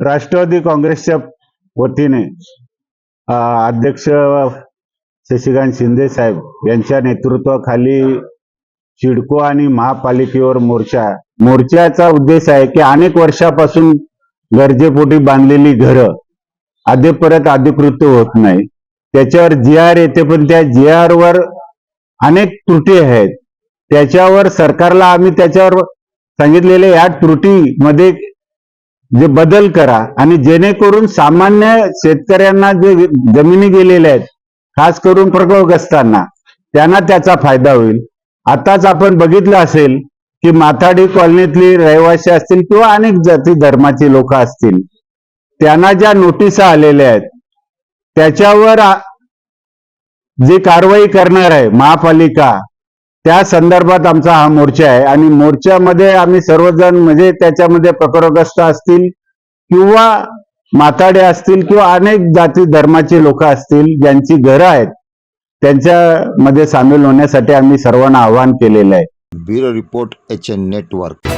राष्ट्रवादी काँग्रेसच्या वतीने अध्यक्ष शशिकांत शिंदे साहेब यांच्या नेतृत्वाखाली चिडको आणि महापालिकेवर मोर्चा मोर्चाचा उद्देश आहे की अनेक वर्षापासून गरजेपोटी बांधलेली घरं अद्यापर्यंत अधिकृत होत नाही. त्याच्यावर जी आर येते पण त्या जी आर वर अनेक त्रुटी आहेत. त्याच्यावर सरकारला आम्ही त्याच्यावर सांगितलेले या त्रुटीमध्ये जे बदल करा आणि जेणेकरून सामान्य शेतकऱ्यांना जे जमिनी गेलेल्या आहेत खास करून प्रकल्पग्रस्तांना त्यांना त्याचा फायदा होईल. आताच आपण बघितलं असेल की माथाडी कॉलनीतली रहिवासी असतील किंवा अनेक जाती धर्माची लोक असतील त्यांना ज्या नोटिसा आलेल्या आहेत त्याच्यावर जी कारवाई करणार आहे महापालिका त्या संदर्भात आमचा हा मोर्चा आहे. आणि मोर्चामध्ये आम्ही सर्वजण म्हणजे त्याच्यामध्ये प्रकरग्रस्त असतील किंवा माताडे असतील किंवा अनेक जाती धर्माचे लोक असतील ज्यांची घरं आहेत त्यांच्यामध्ये सामील होण्यासाठी आम्ही सर्वांना आवाहन केलेलं आहे. Bureau report H N network.